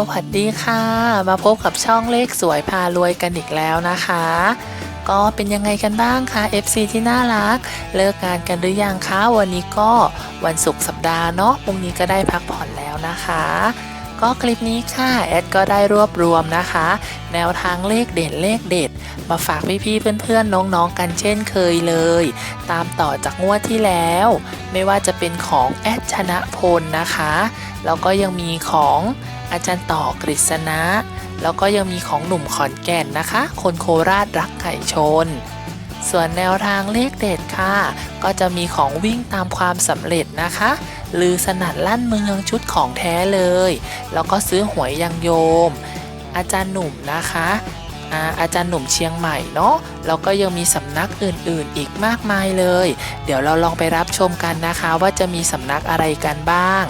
สวัสดีค่ะ มาพบกับช่องเลขสวยพารวยกันอีกแล้วนะคะ ก็เป็นยังไงกันบ้างคะ FC ที่น่ารัก เลิกงานกันหรือยังคะ วันนี้ก็วันศุกร์สัปดาห์เนาะพรุ่งนี้ก็ได้พักผ่อนแล้วนะคะ ก็คลิปนี้ค่ะแอดก็ได้รวบรวมนะคะ แนวทางเลขเด่นเลขเด็ด มาฝากพี่ๆเพื่อนๆน้องๆกันเช่นเคยเลย ตามต่อจากงวดที่แล้ว ไม่ว่าจะเป็นของแอดชนะพลนะคะ แล้วก็ยังมีของอาจารย์ต่อกฤษณะ แล้วก็ยังมีของหนุ่มขอนแก่นนะคะ คนโคราชรักไก่ชนส่วนแนวทางเลขเด็ดค่ะ ก็จะมีของวิ่งตามความสำเร็จนะคะ ลือสนั่นลั่นเมืองชุดของแท้เลย แล้วก็ซื้อหวยยังโยม อาจารย์หนุ่มนะคะอาอาจารย์หนุ่มเชียงใหม่เนาะแล้วก็ยังมีสำนักอื่นๆอีกมากมายเลย เดี๋ยวเราลองไปรับชมกันนะคะว่าจะมีสำนักอะไรกันบ้าง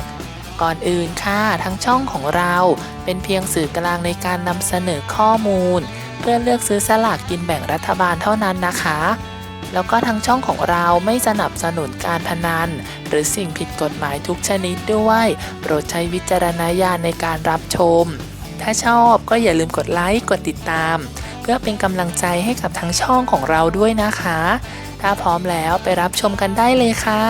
ก่อนอื่นค่ะทั้งช่องของเราเป็นเพียงสื่อกลางในการนำเสนอข้อมูล เพื่อเลือกซื้อสลากกินแบ่งรัฐบาลเท่านั้นนะคะ แล้วก็ทางช่องของเราไม่สนับสนุนการพนัน หรือสิ่งผิดกฎหมายทุกชนิดด้วย โปรดใช้วิจารณญาณในการรับชม ถ้าชอบก็อย่าลืมกดไลค์กดติดตาม เพื่อเป็นกำลังใจให้กับทางช่องของเราด้วยนะคะ ถ้าพร้อมแล้วไปรับชมกันได้เลยค่ะ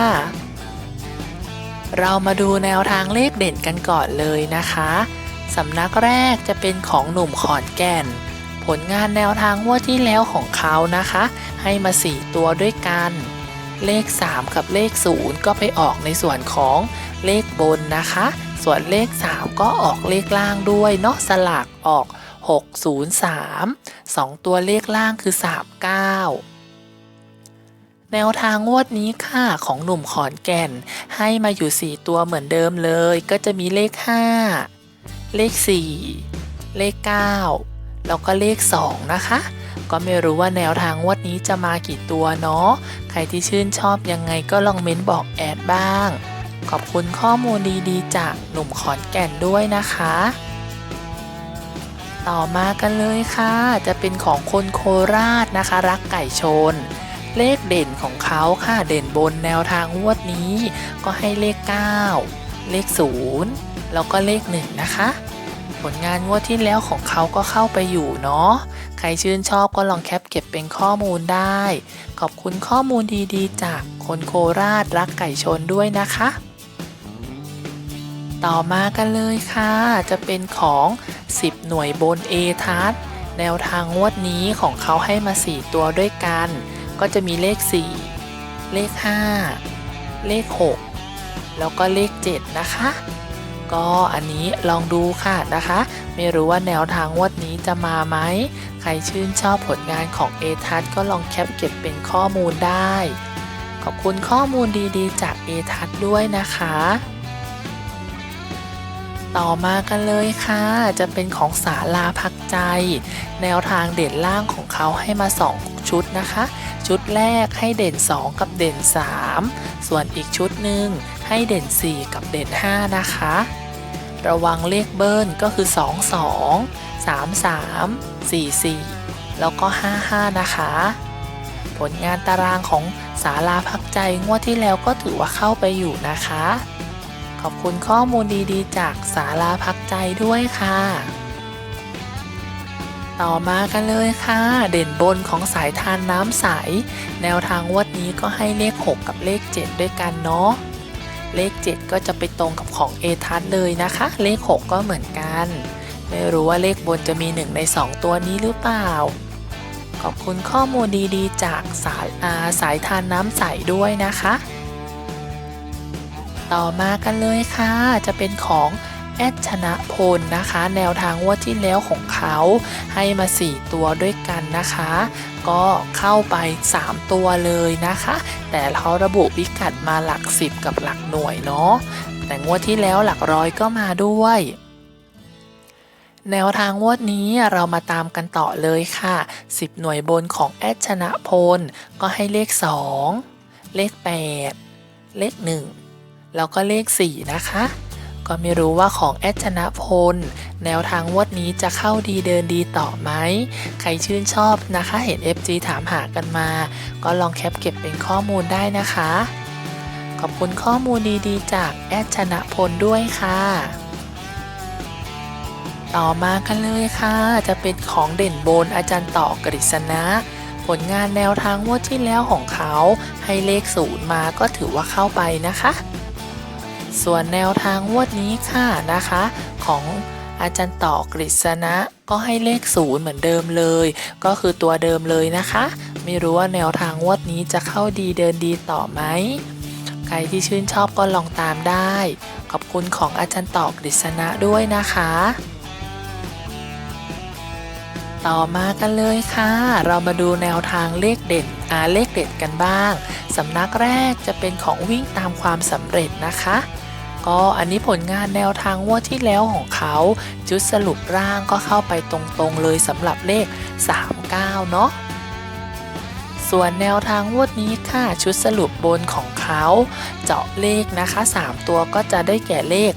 เรามาดูแนวทางเลขเด่นกันก่อนเลยนะคะสำนักแรกจะเป็นของหนุ่มขอนแก่น ผลงานแนวทางงวดที่แล้วของเขานะคะ ให้มา 4 ตัวด้วยกัน เลข 3 กับเลข 0 ก็ไปออกในส่วนของเลขบนนะคะ ส่วนเลข 3 ก็ออกเลขล่างด้วยเนาะสลากออก 603 2 ตัวเลขล่างคือ 39แนวทางงวดนี้ค่ะของหนุ่มขอนแก่น ให้มาอยู่ 4 ตัวเหมือนเดิมเลย ก็จะมีเลข 5 เลข 4 เลข 9 แล้วก็เลข 2 นะคะ ก็ไม่รู้ว่าแนวทางงวดนี้จะมากี่ตัวเนาะ ใครที่ชื่นชอบยังไงก็ลองเม้นบอกแอดบ้าง ขอบคุณข้อมูลดีๆ จากหนุ่มขอนแก่นด้วยนะคะ ต่อมากันเลยค่ะ จะเป็นของคนโคราชนะคะ รักไก่ชนเลขเด่นของเขาค่ะเด่นบนแนวทางงวดนี้ ก็ให้เลข 9 เลข 0 แล้วก็เลข 1 นะคะ ผลงานงวดที่แล้วของเขาก็เข้าไปอยู่เนาะ ใครชื่นชอบก็ลองแคปเก็บเป็นข้อมูลได้ ขอบคุณข้อมูลดีๆ จากคนโคราชรักไก่ชนด้วยนะคะ ต่อมากันเลยค่ะ จะเป็นของ 10 หน่วยบน A ทัศแนวทางงวดนี้ของเขาให้มา 4 ตัวด้วยกัน ก็จะมีเลข 4 เลข 5 เลข 6 แล้วก็เลข 7 นะคะ ก็อันนี้ลองดูค่ะนะคะ ไม่รู้ว่าแนวทางงวดนี้จะมาไหม ใครชื่นชอบผลงานของเอทัศก็ลองแคปเก็บเป็นข้อมูลได้ ขอบคุณข้อมูลดีๆ จากเอทัศด้วยนะคะ ต่อมากันเลยค่ะ จะเป็นของศาลาพักใจ แนวทางเด่นล่างของเขาให้มา 2 ชุดนะคะ ชุดแรกให้เด่น 2 กับเด่น 3 ส่วนอีกชุดหนึ่งให้เด่น 4 กับเด่น 5 นะคะ ระวังเลขเบิ้ลก็คือ 2 2 3 3 4 4 แล้วก็ 55 นะคะ ผลงานตารางของศาลาพักใจงวดที่แล้วก็ถือว่าเข้าไปอยู่นะคะ อบคุณข้อมูลดีๆ จากศาลาพักใจด้วยค่ะ ต่อมากันเลยค่ะ เด่นบนของสายทานน้ำใส แนวทางงวดนี้ก็ให้เลข 6 กับเลข 7 ด้วยกันเนาะเลข 7 ก็จะไปตรงกับของเอทัศเลยนะคะ เลข 6 ก็เหมือนกัน ไม่รู้ว่าเลขบนจะมี 1 ใน 2 ตัวนี้หรือเปล่า ขอบคุณข้อมูลดีๆ จากสายอาสายทานน้ำใสด้วยนะคะ ต่อมากันเลยค่ะ จะเป็นของแอดชนะพลนะคะ แนวทางงวดที่แล้วของเขาให้มา 4 ตัวด้วยกันนะคะ ก็เข้าไป 3 ตัวเลยนะคะ แต่เขาระบุพิกัดมาหลัก 10 กับหลักหน่วยเนาะแต่งวดที่แล้วหลักร้อยก็มาด้วยแนวทางงวดนี้เรามาตามกันต่อเลยค่ะ 10 หน่วยบนของแอดชนะพล ก็ให้เลข 2 เลข 8 เลข 1 แล้วก็เลข 4 นะคะ ก็ไม่รู้ว่าของแอดชนะพล แนวทางวดนี้จะเข้าดีเดินดีต่อไหม ใครชื่นชอบนะคะ เห็น FG ถามหากันมา ก็ลองแคปเก็บเป็นข้อมูลได้นะคะ ขอบคุณข้อมูลดีๆ จากแอดชนะพลด้วยค่ะต่อมากันเลยค่ะ จะเป็นของเด่นโบนอาจารย์ต่อกฤษณะ ผลงานแนวทางงวดที่แล้วของเขาให้เลขศูนย์มาก็ถือว่าเข้าไปนะคะ ส่วนแนวทางงวดนี้ค่ะนะคะ ของอาจารย์ต่อกฤษณะก็ให้เลขศูนย์เหมือนเดิมเลย ก็คือตัวเดิมเลยนะคะ ไม่รู้ว่าแนวทางงวดนี้จะเข้าดีเดินดีต่อไหมใครที่ชื่นชอบก็ลองตามได้ ขอบคุณของอาจารย์ต่อกฤษณะด้วยนะคะ ต่อมากันเลยค่ะ เรามาดูแนวทางเลขเด่นอาเลขเด็ดกันบ้างสำนักแรกจะเป็นของวิ่งตามความสำเร็จนะคะ ก็อันนี้ผลงานแนวทางงวดที่แล้วของเขาจุดสรุปร่างก็เข้าไปตรงๆเลยสำหรับเลข 39 เนาะส่วนแนวทางงวดนี้ค่ะชุดสรุปบนของเขา เจาะเลขนะคะ 3 ตัวก็จะได้แก่เลข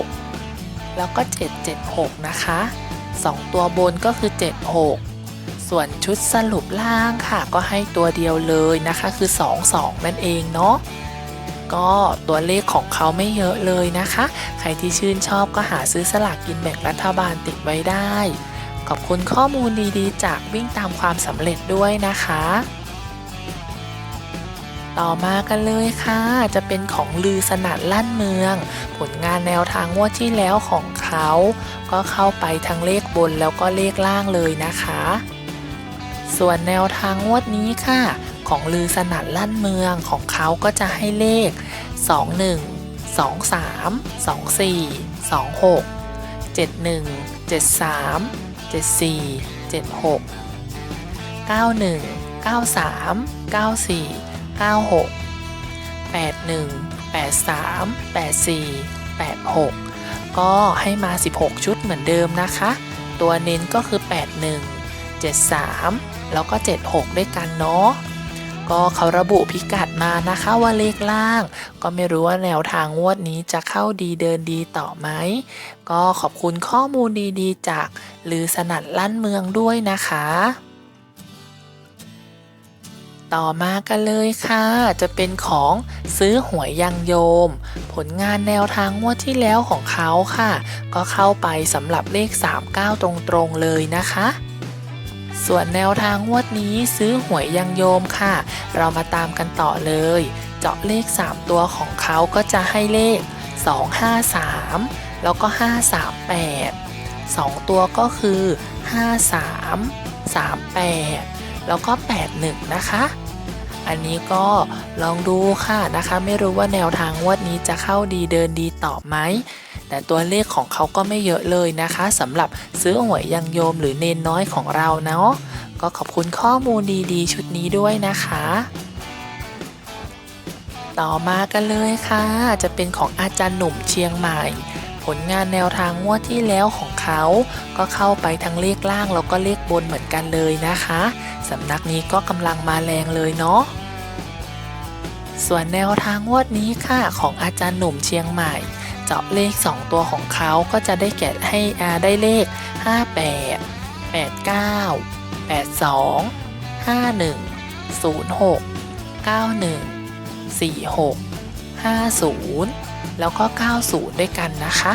376 แล้วก็ 776 นะคะ 2 ตัวบนก็คือ 76 ส่วนชุดสรุปล่างค่ะ ก็ให้ตัวเดียวเลยนะคะคือ 22 นั่นเองเนาะ ก็ตัวเลขของเขาไม่เยอะเลยนะคะ ใครที่ชื่นชอบก็หาซื้อสลากกินแบ่งรัฐบาลติดไว้ได้ ขอบคุณข้อมูลดีๆ จากวิ่งตามความสำเร็จด้วยนะคะ ต่อมากันเลยค่ะ จะเป็นของลือสนัดลั่นเมือง ผลงานแนวทางงวดที่แล้วของเขา ก็เข้าไปทั้งเลขบนแล้วก็เลขล่างเลยนะคะ ส่วนแนวทางงวดนี้ค่ะ ของลือสนัดลั่นเมืองของเขาก็จะให้เลข 21 23 24 26 71 73 74 76 91 93 94 96 81 83 84 86 ก็ให้มา 16 ชุดเหมือนเดิมนะคะ ตัวเน้นก็คือ 81 73 แล้วก็ 76 ด้วยกันเนาะ ก็เขาระบุพิกัดมานะคะว่าเลขล่าง ก็ไม่รู้ว่าแนวทางงวดนี้จะเข้าดีเดินดีต่อไหม ก็ขอบคุณข้อมูลดีๆ จากลือสนัดลั่นเมืองด้วยนะคะ ต่อมากันเลยค่ะ จะเป็นของซื้อหวยยังโยม ผลงานแนวทางงวดที่แล้วของเขาค่ะ ก็เข้าไปสำหรับเลข 39 ตรงๆเลยนะคะ ส่วนแนวทางงวดนี้ซื้อหวยยังโยมค่ะ เรามาตามกันต่อเลย เจาะเลข 3 ตัวของเขาก็จะให้เลข 253 แล้วก็ 538 2 ตัวก็คือ 53 38 แล้วก็ 81 นะคะ อันนี้ก็ลองดูค่ะนะคะ ไม่รู้ว่าแนวทางงวดนี้จะเข้าดีเดินดีต่อไหม แต่ตัวเลขของเขาก็ไม่เยอะเลยนะคะสำหรับซื้อหวยยังโยมหรือเนนน้อยของเราเนาะก็ขอบคุณข้อมูลดีๆ ชุดนี้ด้วยนะคะ ต่อมากันเลยค่ะ จะเป็นของอาจารย์หนุ่มเชียงใหม่ ผลงานแนวทางงวดที่แล้วของเขา ก็เข้าไปทั้งเลขล่างแล้วก็เลขบนเหมือนกันเลยนะคะสำนักนี้ก็กำลังมาแรงเลยเนาะส่วนแนวทางงวดนี้ค่ะของอาจารย์หนุ่มเชียงใหม่ เจาะเลข 2 ตัวของเขาก็จะได้แก่ให้อาได้เลข 58 89 82 51 06 91 46 50 แล้วก็ 90 ด้วยกันนะคะ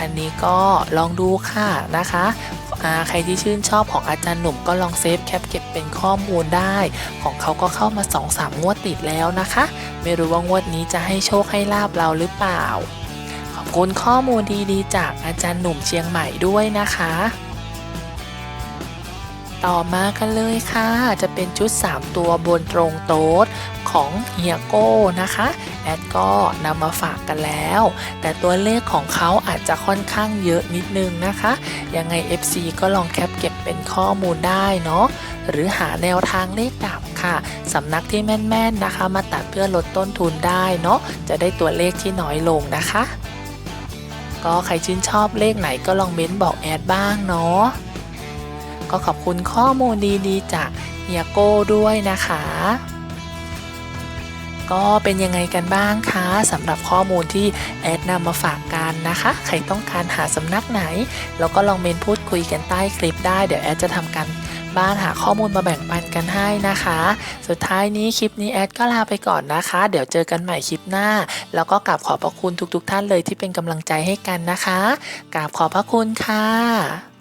อันนี้ก็ลองดูค่ะนะคะใครที่ชื่นชอบของอาจารย์หนุ่มก็ลองเซฟแคปเก็บเป็นข้อมูลได้ ของเขาก็เข้ามา 2-3 งวดติดแล้วนะคะ ไม่รู้ว่างวดนี้จะให้โชคให้ลาบเราหรือเปล่า คุณข้อมูลดีๆ จากอาจารย์หนุ่มเชียงใหม่ด้วยนะคะ ต่อมากันเลยค่ะ จะเป็นชุด 3 ตัวบนตรงโต๊ดของเฮียโก้นะคะแอดก็นำมาฝากกันแล้ว แต่ตัวเลขของเขาอาจจะค่อนข้างเยอะนิดนึงนะคะ ยังไง FC ก็ลองแคปเก็บเป็นข้อมูลได้เนาะหรือหาแนวทางเลขดับค่ะสำนักที่แม่นๆนะคะ มาตัดเพื่อลดต้นทุนได้เนาะจะได้ตัวเลขที่น้อยลงนะคะ ก็ใครชื่นชอบเลขไหนก็ลองเม้นบอกแอดบ้างเนาะก็ขอบคุณข้อมูลดีๆ จากเฮียโก้ด้วยนะคะ ก็เป็นยังไงกันบ้างคะสำหรับข้อมูลที่แอดนำมาฝากกันนะคะ ใครต้องการหาสำนักไหน แล้วก็ลองเมนพูดคุยกันใต้คลิปได้เดี๋ยวแอดจะทำการ บ้านหาข้อมูลมาแบ่งปันกันให้นะคะ สุดท้ายนี้คลิปนี้แอดก็ลาไปก่อนนะคะ เดี๋ยวเจอกันใหม่คลิปหน้า แล้วก็กราบขอบพระคุณทุกๆท่านเลยที่เป็นกำลังใจให้กันนะคะกราบขอบพระคุณค่ะ